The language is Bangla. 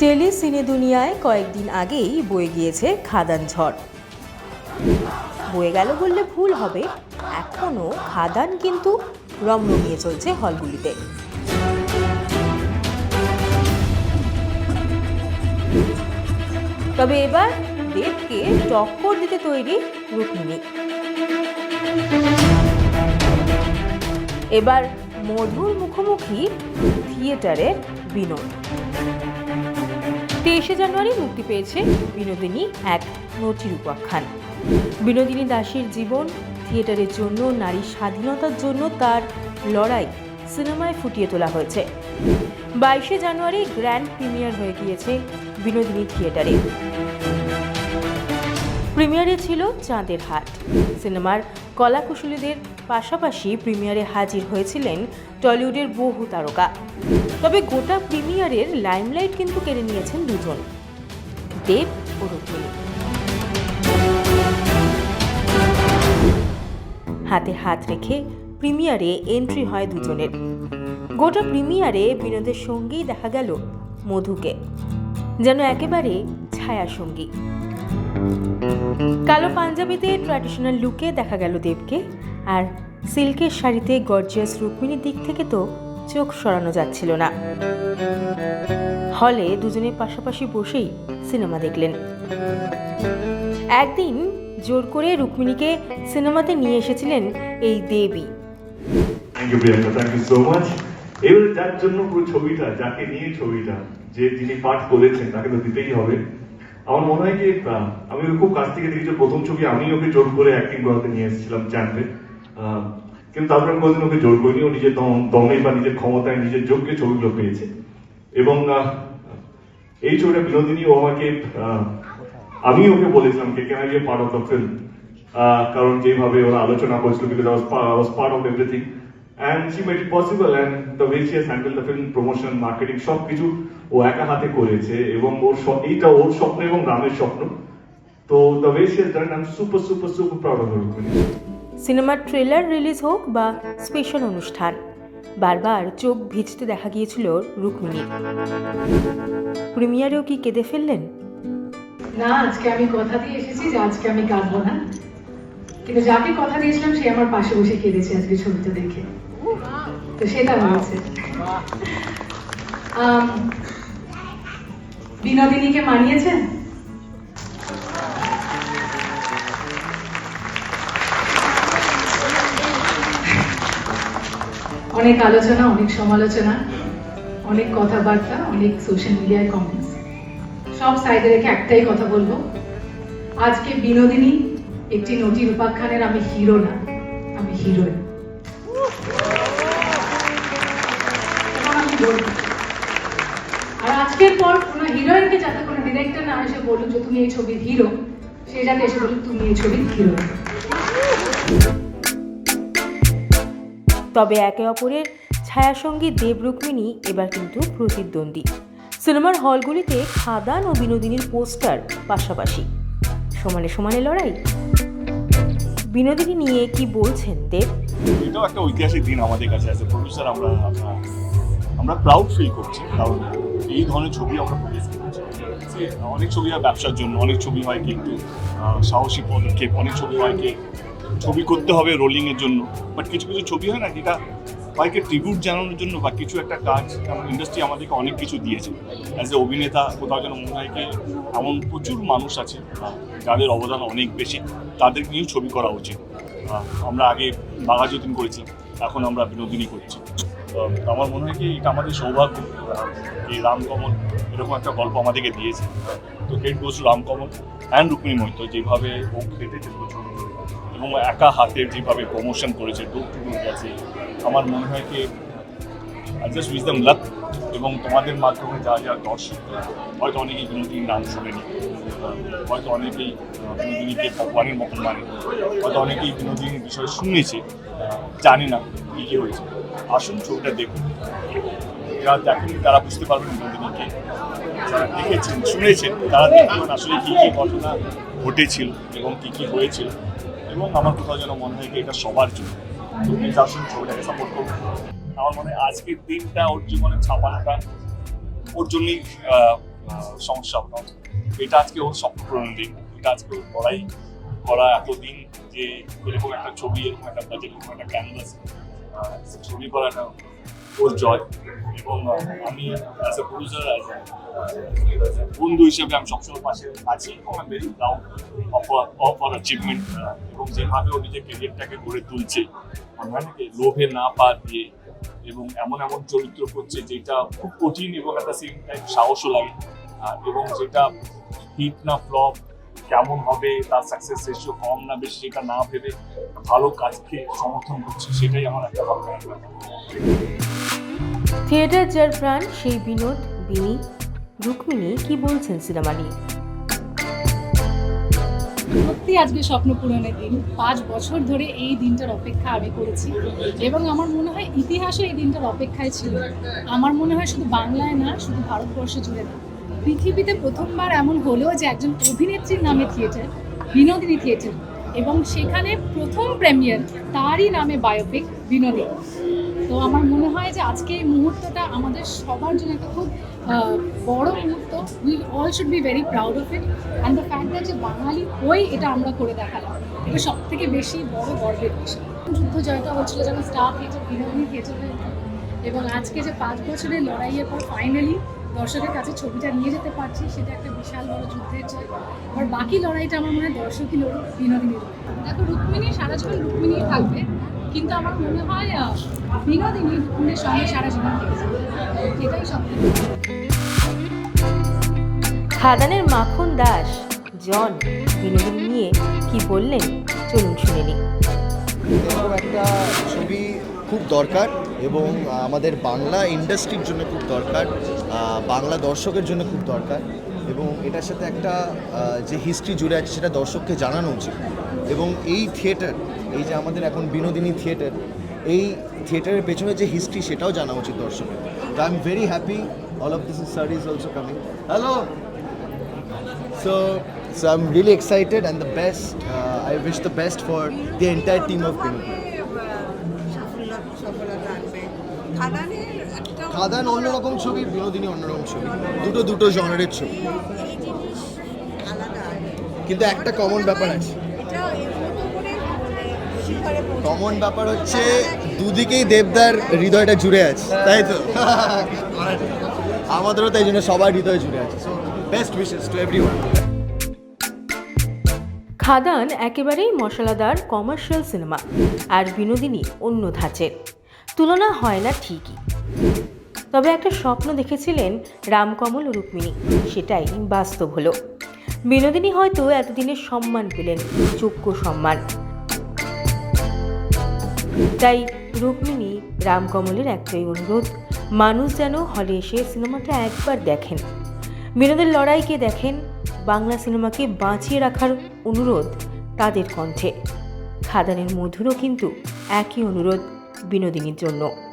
টেলি সিনে দুনিয়ায় কয়েকদিন আগেই বয়ে গিয়েছে খাদান ঝড়। বয়ে গেল বললে ভুল হবে এখনও খাদান কিন্তু রমরমিয়ে চলছে হলগুলিতে। তবে এবার দেবকে টক্কর দিতে তৈরি রুক্মিণী। এবার মধুর মুখোমুখি থিয়েটারের বিনোদ। তেইশে জানুয়ারি মুক্তি পেয়েছে বিনোদিনী এক নথির উপাখ্যান বিনোদিনী দাসের জীবন, থিয়েটারের জন্য নারী স্বাধীনতার জন্য তার লড়াই সিনেমায় ফুটিয়ে তোলা হয়েছে। বাইশে জানুয়ারি গ্র্যান্ড প্রিমিয়ার হয়ে গিয়েছে বিনোদিনী থিয়েটারে। প্রিমিয়ারে ছিল চাঁদের হাট। সিনেমার কলাকুশলীদের পাশাপাশি প্রিমিয়ারে হাজির হয়েছিলেন টলিউডের বহু তারকা। তবে গোটা প্রিমিয়ারের লাইমলাইট কিন্তু কেড়ে নিয়েছেন দুজন। দেব ও রুক্মিণী। হাতে হাত রেখে প্রিমিয়ারে এন্ট্রি হয় দুজনের। গোটা প্রিমিয়ারে বিনোদের সঙ্গেই দেখা গেল মধুকে। যেন একেবারে ছায়া সঙ্গী। কালো পাঞ্জাবিতে ট্র্যাডিশনাল লুকে দেখা গেল দেবকে। আর সিল্কের শাড়িতে গর্জিয়াস রুক্মিণীর দিক থেকে তো চোখ সরানো যাচ্ছিল না। হলে দুজনের পাশাপাশি বসেই সিনেমা দেখলেন। একদিন জোর করে রুক্মিণীকে সিনেমাতে নিয়ে এসেছিলেন এই দেবী। এবার যার জন্য পুরো ছবিটা, যাকে নিয়ে ছবিটা, যে যিনি পাঠ করেছেন, তাকে তো দিতেই হবে। আমার মনে হয় কি আমি খুব কাছ থেকে দেখেছি, প্রথম ছবি আমি ওকে জোর করে অ্যাক্টিং করাতে নিয়ে এসেছিলাম চ্যাম্পে কিন্তু তারপরে আমি ওকে জোর করিনি, ও নিজের দম- বা নিজের ক্ষমতায়, নিজের যোগ্যে ছবিগুলো পেয়েছে। এবং এই ছবিটা বিনোদিনী ও আমাকে আমি ওকে বলেছিলাম কে I part of the film কারণ যেভাবে ওরা আলোচনা করেছিল because I was part of everything and she made it possible and the way she handle the film promotion marketing সব কিছু ও একা হাতে করেছে, এবং ওর এইটা ওর স্বপ্ন এবং রামের স্বপ্ন। তো the way she has done I am super super super proud of সিনেমার ট্রেলার রিলিজ হোক বা স্পেশাল অনুষ্ঠান, বারবার চোখ ভিজতে দেখা গিয়েছিল রুক্মিণীর। প্রিমিয়ারেও কি কেঁদে ফেললেন? না, আজকে আমি কথা দিয়ে এসেছি যে আজকে আমি কাঁদবো না। কিন্তু যাকে কথা দিয়েছিলাম, সে আমার পাশে বসে কেঁদেছে আজকে ছবিটা দেখে। তো সেটা হয়েছে। বিনোদিনীকে মানিয়েছেন? অনেক আলোচনা, অনেক সমালোচনা, অনেক কথাবার্তা, অনেক সোশ্যাল মিডিয়ায় কমেন্টস সব সাইডে রেখে একটাই কথা বলব। আজকে বিনোদিনী একটি নটির উপাখ্যানের আমি হিরো না, আমি বলব। আর আজকের পর কোনো হিরোইনকে যাতে কোনো ডিরেক্টর না এসে বলুন যে তুমি এই ছবির হিরো সে যাতে এসে বলুন তুমি এই ছবির হিরোইন তবে একে অপরের ছায়াসঙ্গী দেব রুক্মিণী এবার কিন্তু প্রতিদ্বন্দ্বী। সিনেমার হলগুলিতে খাদান ও বিনোদিনীর পোস্টার পাশাপাশি। সমানে সমানে লড়াই। বিনোদিনী নিয়ে কি বলছেন দেব? এটাও একটা ঐতিহাসিক দিন আমাদের কাছে আছে। প্রডিউসার আমরা আমরা প্রাউড ফিল করছি। কারণ এই ধরনের ছবি আমরা প্রডিউস করছি। অনেক ছবি হয় ব্যবসার জন্য অনেক ছবি হয় কি একটু আহ, সাহসী পদক্ষেপ অনেক ছবি হয় কি ছবি করতে হবে রোলিং এর জন্য। বাট কিছু কিছু ছবি হয় না, যেটা হয়কে ট্রিবিউট জানানোর জন্য বা কিছু একটা কাজ কারণ ইন্ডাস্ট্রি আমাদেরকে অনেক কিছু দিয়েছে। অ্যাজ এ অভিনেতা, কোথাও যেন মনে হয় কি, এমন প্রচুর মানুষ আছে, যাদের অবদান অনেক বেশি। তাদের নিয়েও ছবি করা উচিত। আমরা আগে বাঘাযতীন করেছি এখন আমরা বিনোদিনী করছি। আমার মনে হয় কি, এটা আমাদের সৌভাগ্য। এই রামকমল এরকম একটা গল্প আমাদেরকে দিয়েছে। তো credit goes Ramkamal and Rukmini Maitra, যেভাবে ও খেটেছে প্রচুর। এবং একা হাতে যেভাবে প্রমোশন করেছে ডোর টু গেছে, আমার মনে হয় কি I just wish them luck এবং তোমাদের মাধ্যমে যা যা দর্শক, হয়তো অনেকেই বিনোদিনীর নাম শোনেনি, হয়তো অনেকেই বিনোদিনীকে ভগবানের মতন মানে হয়তো অনেকেই বিনোদিনীর বিষয়ে শুনেছে, জানি না কী কী হয়েছে। আসুন ছবিটা দেখুন। যারা দেখেন, তারা বুঝতে পারবেন বিনোদিনীকে। যারা দেখেছেন, শুনেছেন, তারা দেখবেন আসলে কী কী ঘটনা ঘটেছিল এবং কী কী হয়েছিল। এবং আমার কোথাও যেন মনে হয় এটা সবার জন্য। তো প্লিজ আসুন ছবিটাকে সাপোর্ট করুন আমার মনে হয় আজকের দিনটা ওর জীবনে ছাপানোটা ওর জন্যই সমস্যা হবে এটা আজকে ওর স্বপ্ন দিন। এটা আজকে ওর লড়াই। করা এতদিন যে এরকম একটা ছবি, এরকম একটা বাজেট এরকম একটা ক্যানভাস ছবি করাটা ওর জয়। এবং আমি অ্যাজ এ প্রডিউসার অ্যাজ বন্ধু হিসেবে আমি সবসময় পাশে আছি। এবং আমি very proud of of our achievement এবং যেভাবে ও নিজের ক্যারিয়ারটাকে গড়ে তুলছে মানে লোভে না পা দিয়ে এবং এমন এমন চরিত্র করছে যেটা খুব কঠিন এবং একটা সেম টাইম সাহসও লাগে। এবং যেটা হিট না ফ্লপ কেমন হবে, তার সাকসেস রেশিও কম না বেশি সেটা না ভেবে ভালো কাজকে সমর্থন করছে, সেটাই আমার একটা ভালো লাগা থিয়েটার যার প্রাণ, সেই বিনোদ, বিনি, রুক্মিণী কি বলছেন সিনেমা নিয়ে? সত্যি আজকে স্বপ্ন পূরণের দিন। পাঁচ বছর ধরে এই দিনটার অপেক্ষা আমি করেছি এবং আমার মনে হয় ইতিহাসে এই দিনটার অপেক্ষায় ছিল। আমার মনে হয় শুধু বাংলায় না, শুধু ভারতবর্ষ জুড়ে না। পৃথিবীতে প্রথমবার এমন হলেও যে একজন অভিনেত্রীর নামে থিয়েটার, বিনোদিনী থিয়েটার। এবং সেখানে প্রথম প্রেমিয়ার তারই নামে বায়োপিক বিনোদিনী। তো আমার মনে হয় যে আজকে এই মুহূর্তটা আমাদের সবার জন্য একটা খুব বড় মুহূর্ত। We all should be very proud of it and the fact that যে বাঙালি হয়ে এটা আমরা করে দেখালাম, এটা সব থেকে বেশি বড় গর্বের বিষয়। যুদ্ধ জয়টা হচ্ছিল যখন স্টার থিয়েটার বিনোদিনী থিয়েটার এবং আজকে যে পাঁচ বছরের লড়াইয়ের পর ফাইনালি দর্শকের কাছে ছবিটা নিয়ে যেতে পারছি সেটা একটা বিশাল বড় যুদ্ধের জয় আর বাকি লড়াইটা আমার মনে হয় দর্শকই লড়ুক বিনোদিনীর দেখো রুক্মিণী সারা জীবন রুক্মিণী থাকবে কিন্তু আমার মনে হয় বিনোদিনী রুক্মিণীর সঙ্গে সারা জীবন থেকে এটাই সব খাদানের মাখন দাস জন বিনোদিনী নিয়ে কি বললেন? চলুন শুনে নিই। একটা ছবি খুব দরকার। এবং আমাদের বাংলা ইন্ডাস্ট্রির জন্য খুব দরকার বাংলা দর্শকের জন্য খুব দরকার এবং এটার সাথে একটা যে হিস্ট্রি জুড়ে আছে সেটা দর্শককে জানানো উচিত এবং এই থিয়েটার এই যে আমাদের এখন বিনোদিনী থিয়েটার এই থিয়েটারের পেছনে যে হিস্ট্রি সেটাও জানা উচিত দর্শকের তো I am very happy all of this is star is also coming hello so so I'm really excited and the best. Uh, I wish the best for the entire team of Binodi. সফলতা আনবে। খাদানের একটা খাদান অন্যরকম ছবি বিনোদিনী অন্যরকম ছবি। দুটো দুটো জনারের ছবি। এই জিনিস আলাদা। কিন্তু একটা কমন ব্যাপার আছে। এটা মানে কমন ব্যাপার হচ্ছে দুদিকেই দেবদার হৃদয়টা জুড়ে আছে তাই তো? আমাদেরও তাই জন্য সবার হৃদয় জুড়ে আছে। So best wishes to everyone Khadaan একেবারেই মশলাদার কমার্শিয়াল সিনেমা আর বিনোদিনী অন্য ধাঁচের। তুলনা হয় না ঠিকই। তবে একটা স্বপ্ন দেখেছিলেন রামকমল রুক্মিণী, সেটাই বাস্তব হলো। বিনোদিনী হয়তো এতদিনের সম্মান পেলেন যোগ্য সম্মান। তাই রুক্মিণী রামকমলের একটাই অনুরোধ, মানুষ যেন হলে এসে সিনেমাটা একবার দেখেন। বিনোদের লড়াইকে দেখেন বাংলা সিনেমাকে বাঁচিয়ে রাখার অনুরোধ তাদের কণ্ঠে। খাদানের মধুরও কিন্তু একই অনুরোধ বিনোদিনীর জন্য।